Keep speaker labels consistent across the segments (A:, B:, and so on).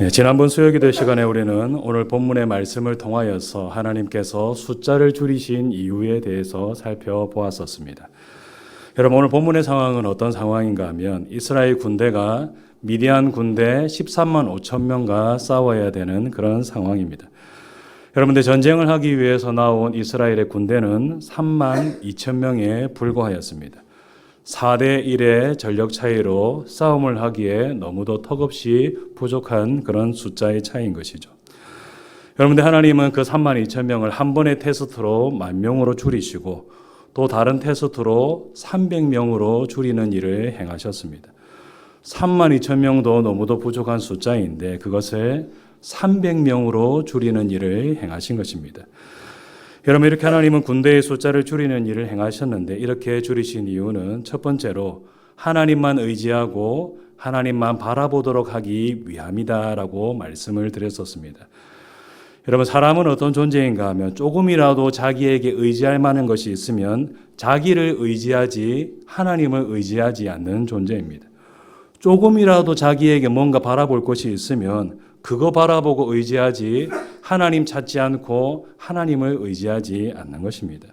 A: 예, 지난번 수요기도 시간에 우리는 오늘 본문의 말씀을 통하여서 하나님께서 숫자를 줄이신 이유에 대해서 살펴보았었습니다. 여러분 오늘 본문의 상황은 어떤 상황인가 하면 이스라엘 군대가 미디안 군대 13만 5천 명과 싸워야 되는 그런 상황입니다. 여러분들 전쟁을 하기 위해서 나온 이스라엘의 군대는 3만 2천 명에 불과하였습니다. 4대 1의 전력 차이로 싸움을 하기에 너무도 턱없이 부족한 그런 숫자의 차이인 것이죠. 여러분들 하나님은 그 3만 2천 명을 한 번의 테스트로 만 명으로 줄이시고 또 다른 테스트로 300명으로 줄이는 일을 행하셨습니다. 3만 2천 명도 너무도 부족한 숫자인데 그것을 300명으로 줄이는 일을 행하신 것입니다. 여러분 이렇게 하나님은 군대의 숫자를 줄이는 일을 행하셨는데 이렇게 줄이신 이유는 첫 번째로 하나님만 의지하고 하나님만 바라보도록 하기 위함이다라고 말씀을 드렸었습니다. 여러분 사람은 어떤 존재인가 하면 조금이라도 자기에게 의지할 만한 것이 있으면 자기를 의지하지 하나님을 의지하지 않는 존재입니다. 조금이라도 자기에게 뭔가 바라볼 것이 있으면 그거 바라보고 의지하지 하나님 찾지 않고 하나님을 의지하지 않는 것입니다.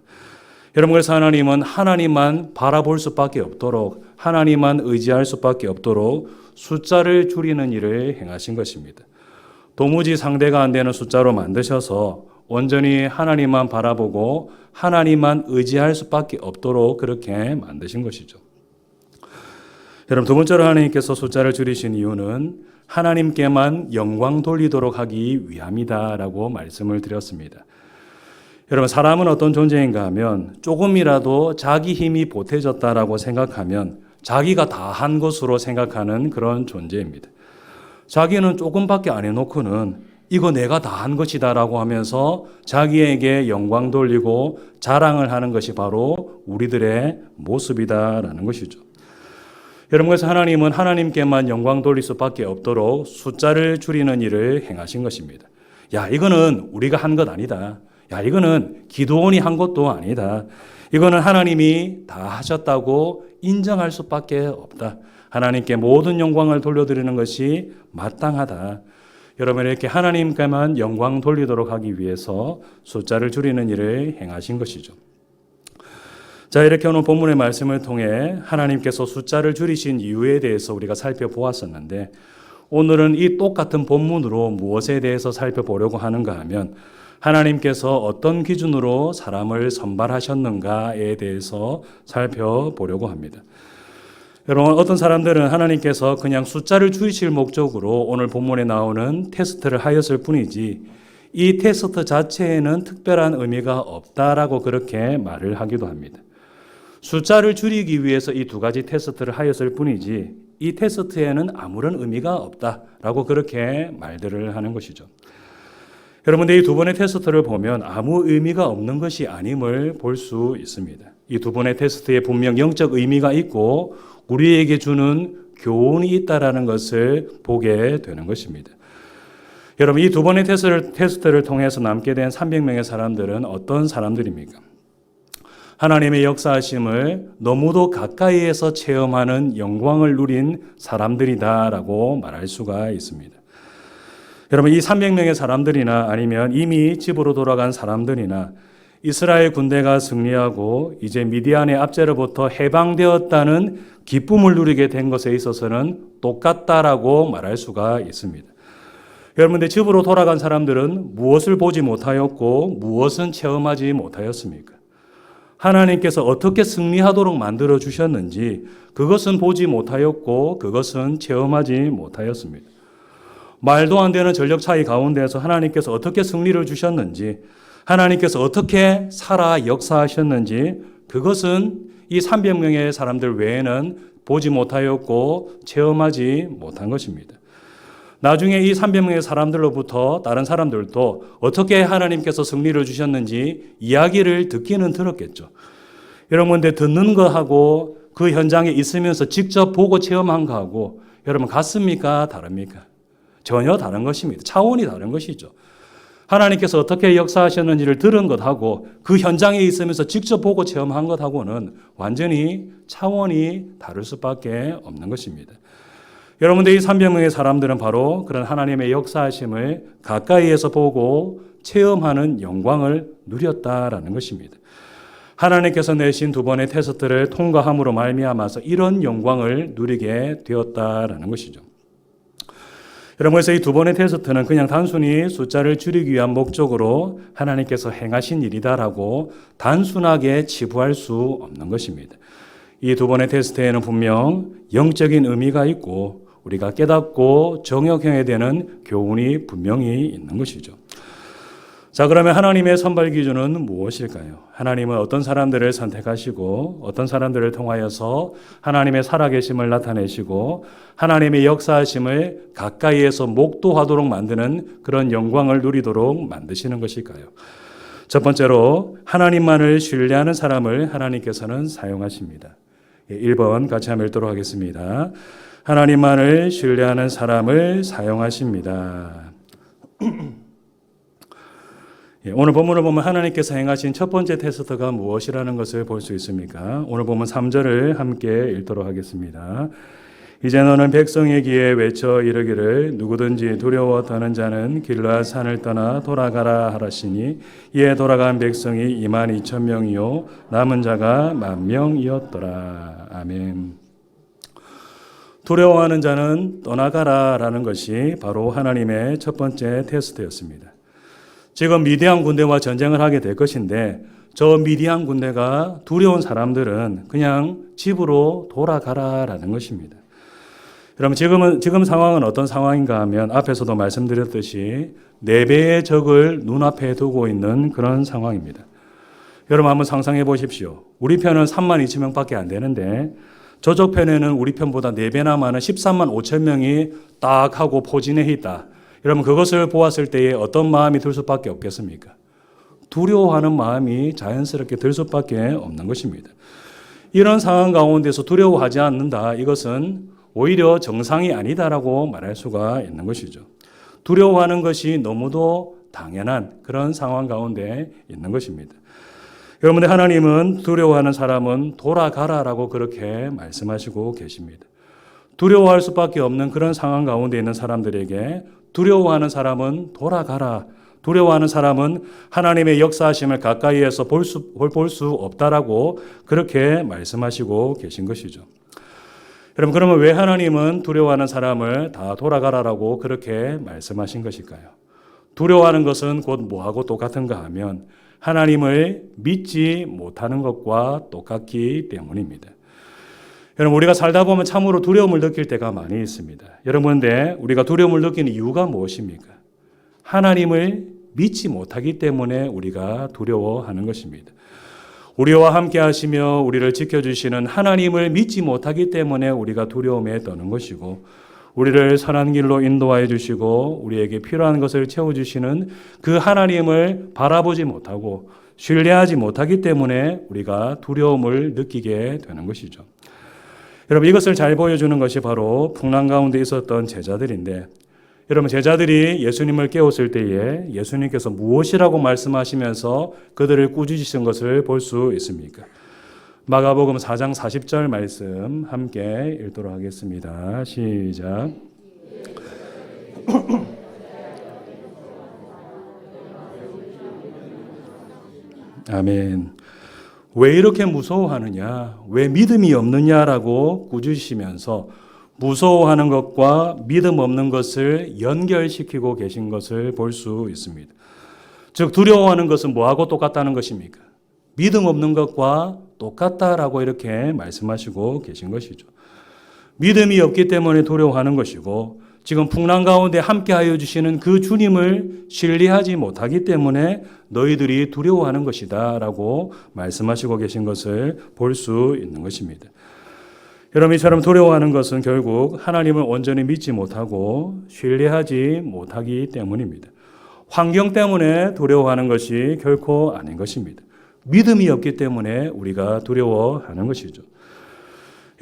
A: 여러분 그래서 하나님은 하나님만 바라볼 수밖에 없도록 하나님만 의지할 수밖에 없도록 숫자를 줄이는 일을 행하신 것입니다. 도무지 상대가 안 되는 숫자로 만드셔서 온전히 하나님만 바라보고 하나님만 의지할 수밖에 없도록 그렇게 만드신 것이죠. 여러분 두 번째로 하나님께서 숫자를 줄이신 이유는 하나님께만 영광 돌리도록 하기 위함이다라고 말씀을 드렸습니다. 여러분 사람은 어떤 존재인가 하면 조금이라도 자기 힘이 보태졌다라고 생각하면 자기가 다 한 것으로 생각하는 그런 존재입니다. 자기는 조금밖에 안 해놓고는 이거 내가 다 한 것이다라고 하면서 자기에게 영광 돌리고 자랑을 하는 것이 바로 우리들의 모습이다라는 것이죠. 여러분 그래서 하나님은 하나님께만 영광 돌릴 수밖에 없도록 숫자를 줄이는 일을 행하신 것입니다. 야 이거는 우리가 한 것 아니다. 야 이거는 기도원이 한 것도 아니다. 이거는 하나님이 다 하셨다고 인정할 수밖에 없다. 하나님께 모든 영광을 돌려드리는 것이 마땅하다. 여러분 이렇게 하나님께만 영광 돌리도록 하기 위해서 숫자를 줄이는 일을 행하신 것이죠. 자, 이렇게 오늘 본문의 말씀을 통해 하나님께서 숫자를 줄이신 이유에 대해서 우리가 살펴보았었는데 오늘은 이 똑같은 본문으로 무엇에 대해서 살펴보려고 하는가 하면 하나님께서 어떤 기준으로 사람을 선발하셨는가에 대해서 살펴보려고 합니다. 여러분, 어떤 사람들은 하나님께서 그냥 숫자를 줄이실 목적으로 오늘 본문에 나오는 테스트를 하였을 뿐이지 이 테스트 자체에는 특별한 의미가 없다라고 그렇게 말을 하기도 합니다. 숫자를 줄이기 위해서 이 두 가지 테스트를 하였을 뿐이지 이 테스트에는 아무런 의미가 없다라고 그렇게 말들을 하는 것이죠. 여러분들 이 두 번의 테스트를 보면 아무 의미가 없는 것이 아님을 볼 수 있습니다. 이 두 번의 테스트에 분명 영적 의미가 있고 우리에게 주는 교훈이 있다라는 것을 보게 되는 것입니다. 여러분 이 두 번의 테스트를, 테스트를 통해서 남게 된 300명의 사람들은 어떤 사람들입니까? 하나님의 역사하심을 너무도 가까이에서 체험하는 영광을 누린 사람들이다라고 말할 수가 있습니다. 여러분 이 300명의 사람들이나 아니면 이미 집으로 돌아간 사람들이나 이스라엘 군대가 승리하고 이제 미디안의 압제로부터 해방되었다는 기쁨을 누리게 된 것에 있어서는 똑같다라고 말할 수가 있습니다. 여러분들 집으로 돌아간 사람들은 무엇을 보지 못하였고 무엇은 체험하지 못하였습니까? 하나님께서 어떻게 승리하도록 만들어 주셨는지 그것은 보지 못하였고 그것은 체험하지 못하였습니다. 말도 안 되는 전력 차이 가운데서 하나님께서 어떻게 승리를 주셨는지 하나님께서 어떻게 살아 역사하셨는지 그것은 이 300명의 사람들 외에는 보지 못하였고 체험하지 못한 것입니다. 나중에 이 300명의 사람들로부터 다른 사람들도 어떻게 하나님께서 승리를 주셨는지 이야기를 듣기는 들었겠죠. 여러분들 듣는 거하고 그 현장에 있으면서 직접 보고 체험한 거하고 여러분 같습니까? 다릅니까? 전혀 다른 것입니다. 차원이 다른 것이죠. 하나님께서 어떻게 역사하셨는지를 들은 것하고 그 현장에 있으면서 직접 보고 체험한 것하고는 완전히 차원이 다를 수밖에 없는 것입니다. 여러분들 이 300명의 사람들은 바로 그런 하나님의 역사하심을 가까이에서 보고 체험하는 영광을 누렸다라는 것입니다. 하나님께서 내신 두 번의 테스트를 통과함으로 말미암아서 이런 영광을 누리게 되었다라는 것이죠. 여러분 그래서 이 두 번의 테스트는 그냥 단순히 숫자를 줄이기 위한 목적으로 하나님께서 행하신 일이다라고 단순하게 치부할 수 없는 것입니다. 이 두 번의 테스트에는 분명 영적인 의미가 있고 우리가 깨닫고 정역해야 되는 교훈이 분명히 있는 것이죠. 자, 그러면 하나님의 선발 기준은 무엇일까요? 하나님은 어떤 사람들을 선택하시고 어떤 사람들을 통하여서 하나님의 살아계심을 나타내시고 하나님의 역사하심을 가까이에서 목도하도록 만드는 그런 영광을 누리도록 만드시는 것일까요? 첫 번째로 하나님만을 신뢰하는 사람을 하나님께서는 사용하십니다. 1번 같이 한번 읽도록 하겠습니다. 하나님만을 신뢰하는 사람을 사용하십니다. 예, 오늘 본문을 보면 하나님께서 행하신 첫 번째 테스트가 무엇이라는 것을 볼 수 있습니까? 오늘 보면 3절을 함께 읽도록 하겠습니다. 이제 너는 백성에게 외쳐 이르기를 누구든지 두려워 떠는 자는 길라 산을 떠나 돌아가라 하라시니 이에 돌아간 백성이 2만 2천 명이요 남은 자가 만 명이었더라. 아멘. 두려워하는 자는 떠나가라라는 것이 바로 하나님의 첫 번째 테스트였습니다. 지금 미디안 군대와 전쟁을 하게 될 것인데 저 미디안 군대가 두려운 사람들은 그냥 집으로 돌아가라라는 것입니다. 여러분 지금은 지금 상황은 어떤 상황인가 하면 앞에서도 말씀드렸듯이 네 배의 적을 눈앞에 두고 있는 그런 상황입니다. 여러분 한번 상상해 보십시오. 우리 편은 3만 2천 명밖에 안 되는데 저쪽 편에는 우리 편보다 네 배나 많은 13만 5천 명이 딱 하고 포진해 있다. 여러분 그것을 보았을 때에 어떤 마음이 들 수밖에 없겠습니까? 두려워하는 마음이 자연스럽게 들 수밖에 없는 것입니다. 이런 상황 가운데서 두려워하지 않는다. 이것은 오히려 정상이 아니다라고 말할 수가 있는 것이죠. 두려워하는 것이 너무도 당연한 그런 상황 가운데 있는 것입니다. 여러분들 하나님은 두려워하는 사람은 돌아가라라고 그렇게 말씀하시고 계십니다. 두려워할 수밖에 없는 그런 상황 가운데 있는 사람들에게 두려워하는 사람은 돌아가라. 두려워하는 사람은 하나님의 역사하심을 가까이에서 볼 수, 볼 수 없다라고 그렇게 말씀하시고 계신 것이죠. 여러분, 그러면 왜 하나님은 두려워하는 사람을 다 돌아가라라고 그렇게 말씀하신 것일까요? 두려워하는 것은 곧 뭐하고 똑같은가 하면 하나님을 믿지 못하는 것과 똑같기 때문입니다. 여러분, 우리가 살다 보면 참으로 두려움을 느낄 때가 많이 있습니다. 여러분, 근데 우리가 두려움을 느끼는 이유가 무엇입니까? 하나님을 믿지 못하기 때문에 우리가 두려워하는 것입니다. 우리와 함께 하시며 우리를 지켜주시는 하나님을 믿지 못하기 때문에 우리가 두려움에 떠는 것이고, 우리를 선한 길로 인도하여 주시고, 우리에게 필요한 것을 채워 주시는 그 하나님을 바라보지 못하고, 신뢰하지 못하기 때문에 우리가 두려움을 느끼게 되는 것이죠. 여러분 이것을 잘 보여주는 것이 바로 풍랑 가운데 있었던 제자들인데 여러분 제자들이 예수님을 깨웠을 때에 예수님께서 무엇이라고 말씀하시면서 그들을 꾸짖으신 것을 볼 수 있습니까? 마가복음 4장 40절 말씀 함께 읽도록 하겠습니다. 시작. 아멘. 왜 이렇게 무서워하느냐? 왜 믿음이 없느냐라고 꾸짖으시면서 무서워하는 것과 믿음 없는 것을 연결시키고 계신 것을 볼 수 있습니다. 즉, 두려워하는 것은 뭐하고 똑같다는 것입니까? 믿음 없는 것과 똑같다라고 이렇게 말씀하시고 계신 것이죠. 믿음이 없기 때문에 두려워하는 것이고, 지금 풍랑 가운데 함께하여 주시는 그 주님을 신뢰하지 못하기 때문에 너희들이 두려워하는 것이다 라고 말씀하시고 계신 것을 볼 수 있는 것입니다. 여러분 이처럼 두려워하는 것은 결국 하나님을 온전히 믿지 못하고 신뢰하지 못하기 때문입니다. 환경 때문에 두려워하는 것이 결코 아닌 것입니다. 믿음이 없기 때문에 우리가 두려워하는 것이죠.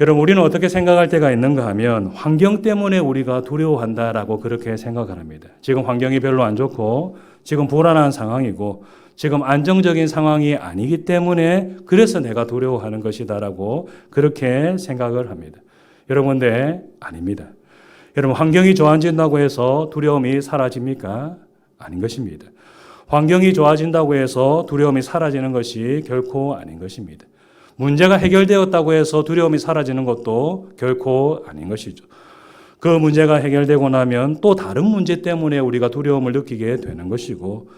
A: 여러분, 우리는 어떻게 생각할 때가 있는가 하면 환경 때문에 우리가 두려워한다라고 그렇게 생각을 합니다. 지금 환경이 별로 안 좋고 지금 불안한 상황이고 지금 안정적인 상황이 아니기 때문에 그래서 내가 두려워하는 것이다라고 그렇게 생각을 합니다. 여러분, 근데 아닙니다. 여러분 환경이 좋아진다고 해서 두려움이 사라집니까? 아닌 것입니다. 환경이 좋아진다고 해서 두려움이 사라지는 것이 결코 아닌 것입니다. 문제가 해결되었다고 해서 두려움이 사라지는 것도 결코 아닌 것이죠. 그 문제가 해결되고 나면 또 다른 문제 때문에 우리가 두려움을 느끼게 되는 것이고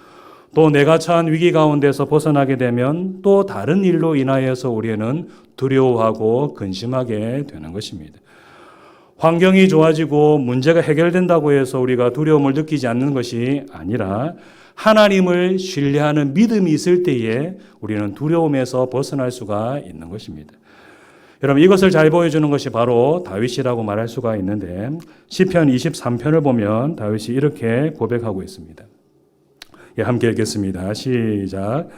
A: 또 내가 처한 위기 가운데서 벗어나게 되면 또 다른 일로 인하여서 우리는 두려워하고 근심하게 되는 것입니다. 환경이 좋아지고 문제가 해결된다고 해서 우리가 두려움을 느끼지 않는 것이 아니라 하나님을 신뢰하는 믿음이 있을 때에 우리는 두려움에서 벗어날 수가 있는 것입니다. 여러분 이것을 잘 보여주는 것이 바로 다윗이라고 말할 수가 있는데 시편 23편을 보면 다윗이 이렇게 고백하고 있습니다. 예, 함께 읽겠습니다. 시작.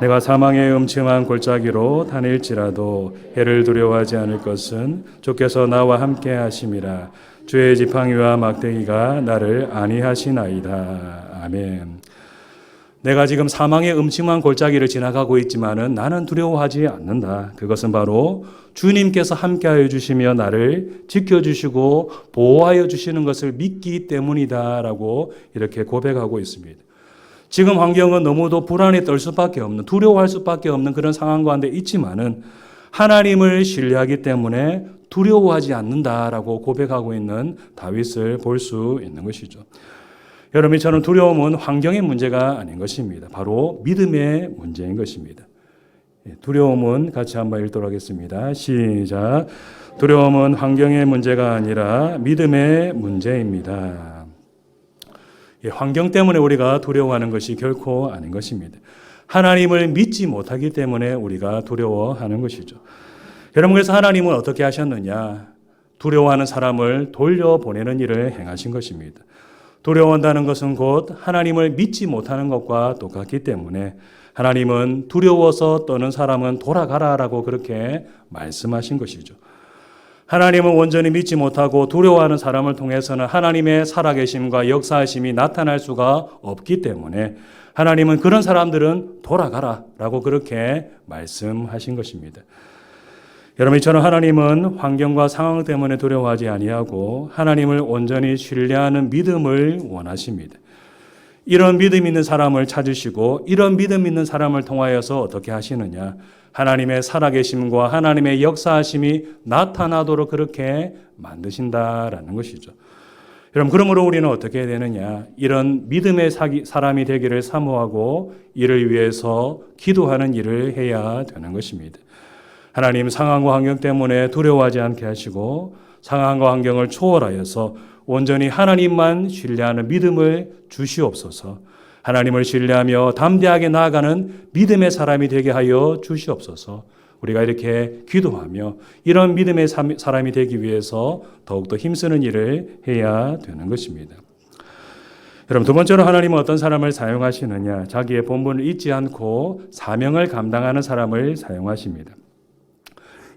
A: 내가 사망의 음침한 골짜기로 다닐지라도 해를 두려워하지 않을 것은 주께서 나와 함께 하심이라. 주의 지팡이와 막대기가 나를 안위하시나이다. 아멘. 내가 지금 사망의 음침한 골짜기를 지나가고 있지만은 나는 두려워하지 않는다. 그것은 바로 주님께서 함께하여 주시며 나를 지켜주시고 보호하여 주시는 것을 믿기 때문이다라고 이렇게 고백하고 있습니다. 지금 환경은 너무도 불안에 떨 수밖에 없는 두려워할 수밖에 없는 그런 상황 가운데 있지만은 하나님을 신뢰하기 때문에 두려워하지 않는다라고 고백하고 있는 다윗을 볼 수 있는 것이죠. 여러분 저는 두려움은 환경의 문제가 아닌 것입니다. 바로 믿음의 문제인 것입니다. 예, 두려움은 같이 한번 읽도록 하겠습니다. 시작. 두려움은 환경의 문제가 아니라 믿음의 문제입니다. 예, 환경 때문에 우리가 두려워하는 것이 결코 아닌 것입니다. 하나님을 믿지 못하기 때문에 우리가 두려워하는 것이죠. 여러분 그래서 하나님은 어떻게 하셨느냐? 두려워하는 사람을 돌려보내는 일을 행하신 것입니다. 두려워한다는 것은 곧 하나님을 믿지 못하는 것과 똑같기 때문에 하나님은 두려워서 떠는 사람은 돌아가라라고 그렇게 말씀하신 것이죠. 하나님은 온전히 믿지 못하고 두려워하는 사람을 통해서는 하나님의 살아계심과 역사하심이 나타날 수가 없기 때문에 하나님은 그런 사람들은 돌아가라 라고 그렇게 말씀하신 것입니다. 여러분 이처럼 하나님은 환경과 상황 때문에 두려워하지 아니하고 하나님을 온전히 신뢰하는 믿음을 원하십니다. 이런 믿음 있는 사람을 찾으시고 이런 믿음 있는 사람을 통하여서 어떻게 하시느냐? 하나님의 살아계심과 하나님의 역사하심이 나타나도록 그렇게 만드신다라는 것이죠. 여러분 그러므로 우리는 어떻게 해야 되느냐? 이런 믿음의 사람이 되기를 사모하고 이를 위해서 기도하는 일을 해야 되는 것입니다. 하나님 상황과 환경 때문에 두려워하지 않게 하시고 상황과 환경을 초월하여서 온전히 하나님만 신뢰하는 믿음을 주시옵소서. 하나님을 신뢰하며 담대하게 나아가는 믿음의 사람이 되게 하여 주시옵소서. 우리가 이렇게 기도하며 이런 믿음의 사람이 되기 위해서 더욱더 힘쓰는 일을 해야 되는 것입니다. 여러분 두 번째로 하나님은 어떤 사람을 사용하시느냐? 자기의 본분을 잊지 않고 사명을 감당하는 사람을 사용하십니다.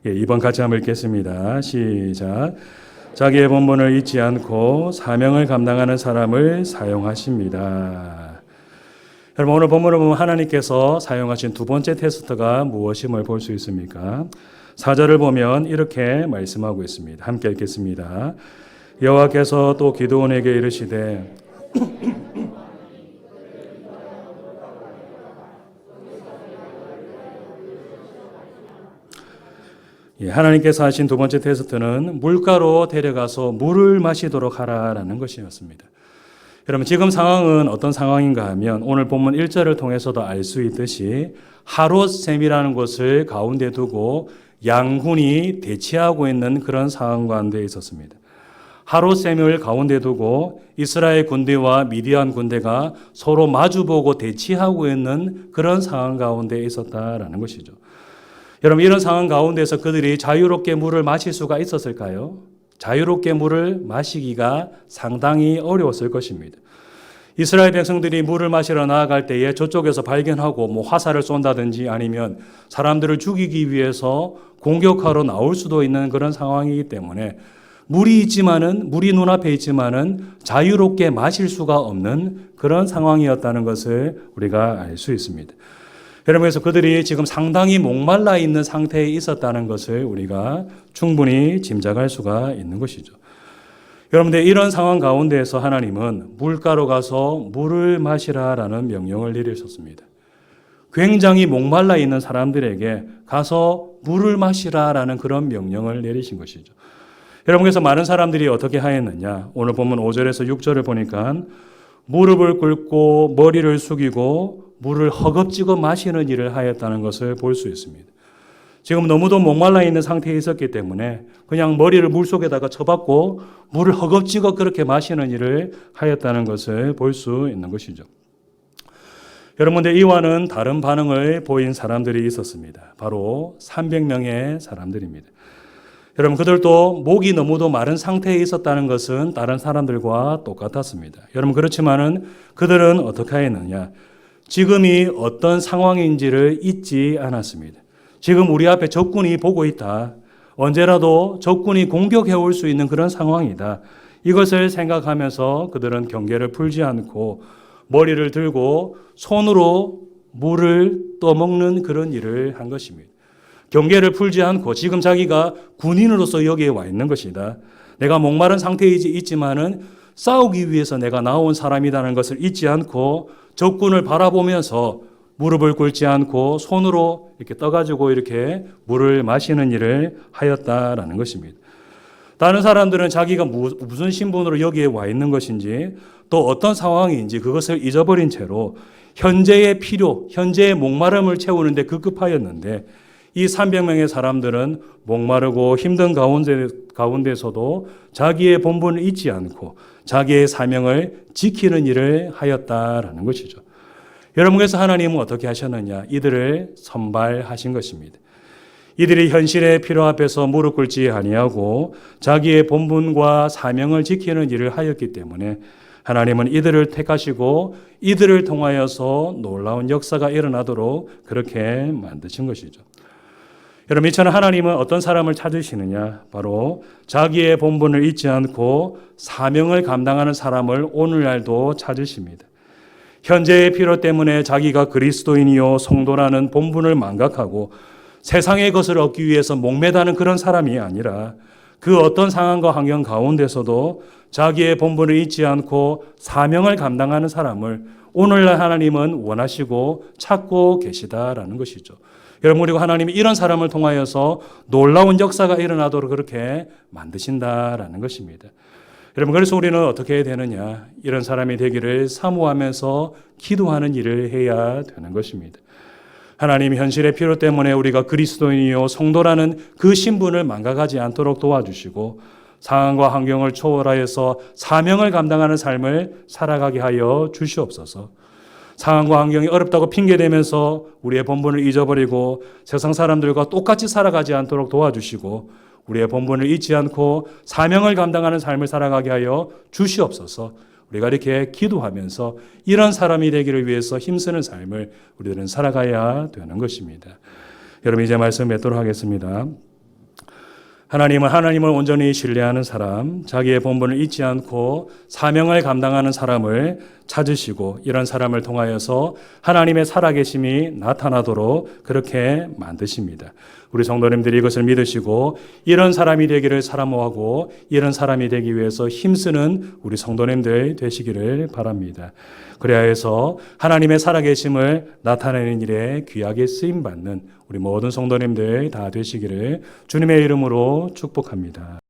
A: 예, 2번 같이 한번 읽겠습니다. 시작. 자기의 본분을 잊지 않고 사명을 감당하는 사람을 사용하십니다. 여러분 오늘 본문을 보면 하나님께서 사용하신 두 번째 테스트가 무엇임을 볼 수 있습니까? 사절을 보면 이렇게 말씀하고 있습니다. 함께 읽겠습니다. 여호와께서 또 기도원에게 이르시되 예, 하나님께서 하신 두 번째 테스트는 물가로 데려가서 물을 마시도록 하라라는 것이었습니다. 여러분 지금 상황은 어떤 상황인가 하면 오늘 본문 1절을 통해서도 알 수 있듯이 하롯샘이라는 곳을 가운데 두고 양군이 대치하고 있는 그런 상황 가운데 있었습니다. 하롯샘을 가운데 두고 이스라엘 군대와 미디안 군대가 서로 마주보고 대치하고 있는 그런 상황 가운데 있었다라는 것이죠. 여러분 이런 상황 가운데서 그들이 자유롭게 물을 마실 수가 있었을까요? 자유롭게 물을 마시기가 상당히 어려웠을 것입니다. 이스라엘 백성들이 물을 마시러 나아갈 때에 저쪽에서 발견하고 뭐 화살을 쏜다든지 아니면 사람들을 죽이기 위해서 공격하러 나올 수도 있는 그런 상황이기 때문에 물이 있지만은 물이 눈앞에 있지만은 자유롭게 마실 수가 없는 그런 상황이었다는 것을 우리가 알 수 있습니다. 그래서 그들이 지금 상당히 목말라 있는 상태에 있었다는 것을 우리가 충분히 짐작할 수가 있는 것이죠. 여러분들 이런 상황 가운데에서 하나님은 물가로 가서 물을 마시라라는 명령을 내리셨습니다. 굉장히 목말라 있는 사람들에게 가서 물을 마시라라는 그런 명령을 내리신 것이죠. 여러분께서 많은 사람들이 어떻게 하였느냐? 오늘 보면 5절에서 6절을 보니까 무릎을 꿇고 머리를 숙이고 물을 허겁지겁 마시는 일을 하였다는 것을 볼 수 있습니다. 지금 너무도 목말라 있는 상태에 있었기 때문에 그냥 머리를 물 속에다가 쳐박고 물을 허겁지겁 그렇게 마시는 일을 하였다는 것을 볼 수 있는 것이죠. 여러분들 이와는 다른 반응을 보인 사람들이 있었습니다. 바로 300명의 사람들입니다. 여러분 그들도 목이 너무도 마른 상태에 있었다는 것은 다른 사람들과 똑같았습니다. 여러분 그렇지만은 그들은 어떻게 했느냐? 지금이 어떤 상황인지를 잊지 않았습니다. 지금 우리 앞에 적군이 보고 있다. 언제라도 적군이 공격해 올 수 있는 그런 상황이다. 이것을 생각하면서 그들은 경계를 풀지 않고 머리를 들고 손으로 물을 떠먹는 그런 일을 한 것입니다. 경계를 풀지 않고 지금 자기가 군인으로서 여기에 와 있는 것이다. 내가 목마른 상태에 있지만은 싸우기 위해서 내가 나온 사람이라는 것을 잊지 않고 적군을 바라보면서 무릎을 꿇지 않고 손으로 이렇게 떠가지고 이렇게 물을 마시는 일을 하였다라는 것입니다. 다른 사람들은 자기가 무슨 신분으로 여기에 와 있는 것인지 또 어떤 상황인지 그것을 잊어버린 채로 현재의 필요, 현재의 목마름을 채우는데 급급하였는데 이 300명의 사람들은 목마르고 힘든 가운데, 가운데서도 자기의 본분을 잊지 않고 자기의 사명을 지키는 일을 하였다라는 것이죠. 여러분께서 하나님은 어떻게 하셨느냐? 이들을 선발하신 것입니다. 이들이 현실의 필요 앞에서 무릎 꿇지 아니하고 자기의 본분과 사명을 지키는 일을 하였기 때문에 하나님은 이들을 택하시고 이들을 통하여서 놀라운 역사가 일어나도록 그렇게 만드신 것이죠. 여러분, 이처럼 하나님은 어떤 사람을 찾으시느냐? 바로 자기의 본분을 잊지 않고 사명을 감당하는 사람을 오늘날도 찾으십니다. 현재의 필요 때문에 자기가 그리스도인이요 성도라는 본분을 망각하고 세상의 것을 얻기 위해서 목매다는 그런 사람이 아니라 그 어떤 상황과 환경 가운데서도 자기의 본분을 잊지 않고 사명을 감당하는 사람을 오늘날 하나님은 원하시고 찾고 계시다라는 것이죠. 여러분 그리고 하나님이 이런 사람을 통하여서 놀라운 역사가 일어나도록 그렇게 만드신다라는 것입니다. 여러분 그래서 우리는 어떻게 해야 되느냐? 이런 사람이 되기를 사모하면서 기도하는 일을 해야 되는 것입니다. 하나님 현실의 필요 때문에 우리가 그리스도인이요 성도라는 그 신분을 망각하지 않도록 도와주시고 상황과 환경을 초월하여서 사명을 감당하는 삶을 살아가게 하여 주시옵소서. 상황과 환경이 어렵다고 핑계대면서 우리의 본분을 잊어버리고 세상 사람들과 똑같이 살아가지 않도록 도와주시고 우리의 본분을 잊지 않고 사명을 감당하는 삶을 살아가게 하여 주시옵소서. 우리가 이렇게 기도하면서 이런 사람이 되기를 위해서 힘쓰는 삶을 우리들은 살아가야 되는 것입니다. 여러분 이제 말씀 맺도록 하겠습니다. 하나님은 하나님을 온전히 신뢰하는 사람, 자기의 본분을 잊지 않고 사명을 감당하는 사람을 찾으시고 이런 사람을 통하여서 하나님의 살아계심이 나타나도록 그렇게 만드십니다. 우리 성도님들이 이것을 믿으시고 이런 사람이 되기를 사람호하고 이런 사람이 되기 위해서 힘쓰는 우리 성도님들 되시기를 바랍니다. 그래야 해서 하나님의 살아계심을 나타내는 일에 귀하게 쓰임 받는 우리 모든 성도님들 다 되시기를 주님의 이름으로 축복합니다.